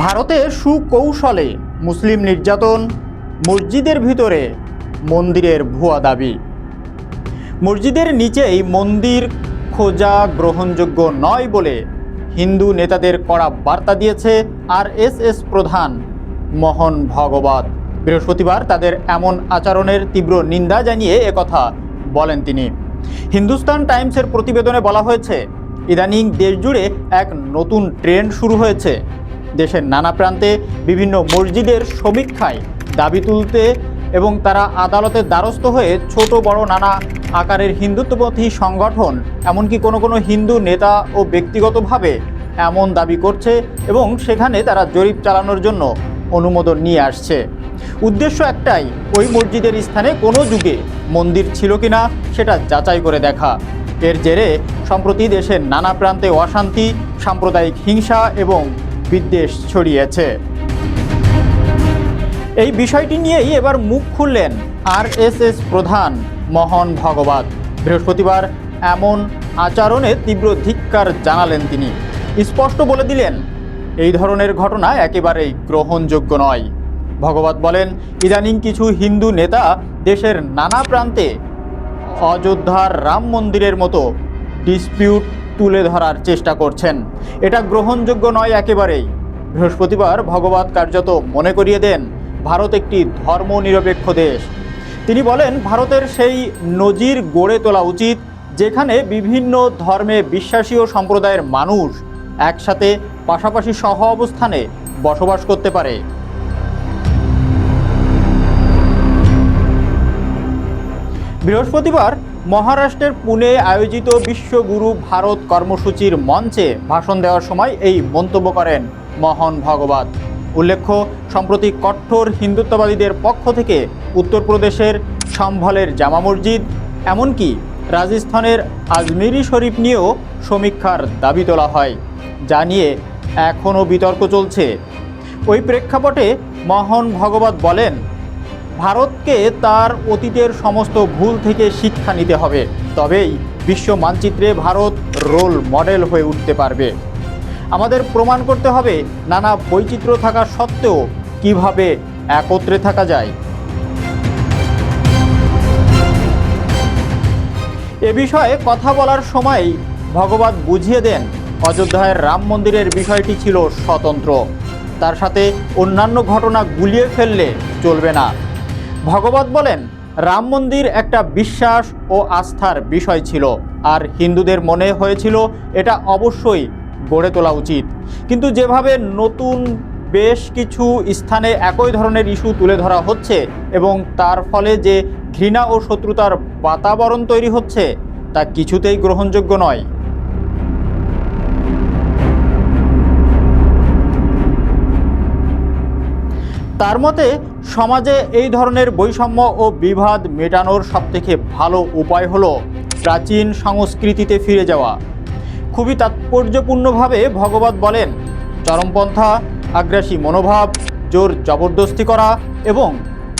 ভারতে সুকৌশলে মুসলিম নির্যাতন, মসজিদের ভিতরে মন্দিরের ভুয়া দাবি। মসজিদের নিচেই মন্দির খোঁজা গ্রহণযোগ্য নয় বলে হিন্দু নেতাদের কড়া বার্তা দিয়েছে আর এস প্রধান মোহন ভগবত বৃহস্পতিবার তাদের এমন আচরণের তীব্র নিন্দা জানিয়ে একথা বলেন তিনি। হিন্দুস্তান টাইমসের প্রতিবেদনে বলা হয়েছে, ইদানিং দেশজুড়ে এক নতুন ট্রেন্ড শুরু হয়েছে। দেশের নানা প্রান্তে বিভিন্ন মসজিদের সমীক্ষায় দাবি তুলতে এবং তারা আদালতের দ্বারস্থ হয়ে ছোট বড় নানা আকারের হিন্দুত্বপন্থী সংগঠন, এমনকি কোনো কোনো হিন্দু নেতা ও ব্যক্তিগতভাবে এমন দাবি করছে এবং সেখানে তারা জরিপ চালানোর জন্য অনুমোদন নিয়ে আসছে। উদ্দেশ্য একটাই, ওই মসজিদের স্থানে কোনো যুগে মন্দির ছিল কিনা সেটা যাচাই করে দেখা। এর জেরে, সম্প্রতি দেশের নানা প্রান্তে অশান্তি, সাম্প্রদায়িক হিংসা এবং বিদ্বেষ ছড়িয়েছে। এই বিষয়টি নিয়েই এবার মুখ খুললেন আরএসএস প্রধান মোহন ভগবত। বৃহস্পতিবার এমন আচরণে তীব্র ধিক্কার জানালেন তিনি। স্পষ্ট বলে দিলেন, এই ধরনের ঘটনা একেবারেই গ্রহণযোগ্য নয়। ভগবত বলেন, ইদানিং কিছু হিন্দু নেতা দেশের নানা প্রান্তে অযোধ্যার রাম মন্দিরের মতো ডিসপিউট তুলে ধরার চেষ্টা করছেন। এটা গ্রহণযোগ্য নয় একেবারেই। বৃহস্পতিবার ভগবত কার্যত মনে করিয়ে দেন, ভারত একটি ধর্মনিরপেক্ষ দেশ। তিনি বলেন, ভারতের সেই নজির গড়ে তোলা উচিত, যেখানে বিভিন্ন ধর্মে বিশ্বাসী ও সম্প্রদায়ের মানুষ একসাথে পাশাপাশি সহ অবস্থানে বসবাস করতে পারে। বৃহস্পতিবার মহারাষ্ট্রের পুনে আয়োজিত বিশ্বগুরু ভারত কর্মসূচির মঞ্চে ভাষণ দেওয়ার সময় এই মন্তব্য করেন মোহন ভগবত। উল্লেখ্য, সম্প্রতি কঠোর হিন্দুত্ববাদীদের পক্ষ থেকে উত্তরপ্রদেশের সম্ভলের জামা মসজিদ, এমনকি রাজস্থানের আজমিরি শরীফ নিয়েও সমীক্ষার দাবি তোলা হয়। যা নিয়ে এখনও বিতর্ক চলছে। ওই প্রেক্ষাপটে মোহন ভগবত বলেন ভারতকে তার অতীতের সমস্ত ভুল থেকে শিক্ষা নিতে হবে। তবেই বিশ্ব মানচিত্রে ভারত রোল মডেল হয়ে উঠতে পারবে। আমাদের প্রমাণ করতে হবে নানা বৈচিত্র্য থাকা সত্ত্বেও কীভাবে একত্রে থাকা যায়। এ বিষয়ে কথা বলার সময় ভগবত বুঝিয়ে দেন, অযোধ্যায় রাম মন্দিরের বিষয়টি ছিল স্বতন্ত্র। তার সাথে অন্যান্য ঘটনা গুলিয়ে ফেললে চলবে না। ভগবত বলেন, রাম মন্দির একটা বিশ্বাস ও আস্থার বিষয় ছিল, আর হিন্দুদের মনে হয়েছিল এটা অবশ্যই গড়ে তোলা উচিত। কিন্তু যেভাবে নতুন বেশ কিছু স্থানে একই ধরনের ইস্যু তুলে ধরা হচ্ছে এবং তার ফলে যে ঘৃণা ও শত্রুতার বাতাবরণ তৈরি হচ্ছে, তা কিছুতেই গ্রহণযোগ্য নয়। তার মতে সমাজে এই ধরনের বৈষম্য ও বিভাদ মেটানোর সবথেকে ভালো উপায় হলো প্রাচীন সংস্কৃতিতে ফিরে যাওয়া। খুবই তাৎপর্যপূর্ণভাবে ভগবত বলেন, চরমপন্থা, আগ্রাসী মনোভাব, জোর জবরদস্তি করা এবং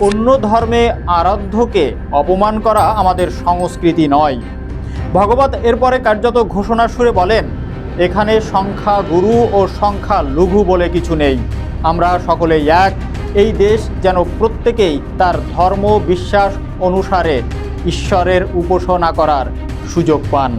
অন্য ধর্মে আরাধ্যকে অপমান করা আমাদের সংস্কৃতি নয়। ভগবত এরপরে কার্যত ঘোষণা সুরে বলেন, এখানে সংখ্যা গুরু ও সংখ্যা লঘু বলে কিছু নেই। আমরা সকলেই এক। এই দেশ যেন প্রত্যেকেই তার ধর্ম বিশ্বাস অনুসারে ঈশ্বরের উপাসনা করার সুযোগ পান।